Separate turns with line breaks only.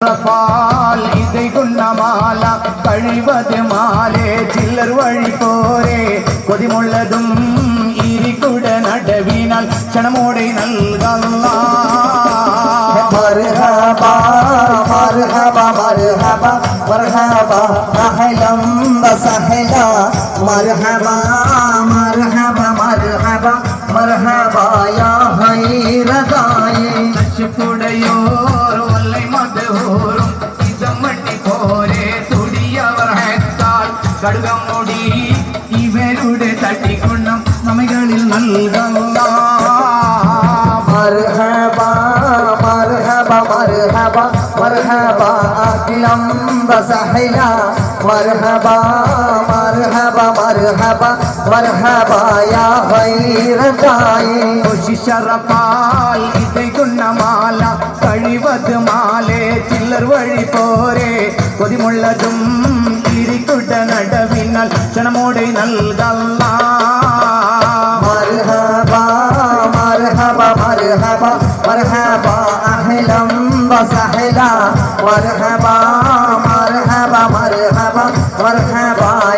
பால் இதை குண்ணமாலா கழிவது மாலே. சில்லர் வழி போரே. கொதிமுள்ளதும் இரிக்குட நடவினால் சனமோடை நல்கல்லா.
மருகபா மருகபா மருகபா மருகபா அகலம் சஹலா மருகபா மருகபா மருகபா மருகபா யா ஹைரதாயே
நச்சுடையோ கடுகம் நொடி இவருடைய தட்டி கொண்டம் நமைகளில் நல்கல்லா.
மருஹபா மருஹபா மருஹபா மருஹபா அகிலம் வசஹிலா மருஹபா மருஹபா மருஹபா மருஹபா யா ஹைரதாயி
குஷி ஷரபால் இதை குண்ணமாலா கழிவது மாலே சில்லர் வழி போரே. கொதிமுள்ளதும் എന്നാൽ ക്ഷണമോടെ നൽകല്ല
مرحبا مرحبا مرحبا مرحبا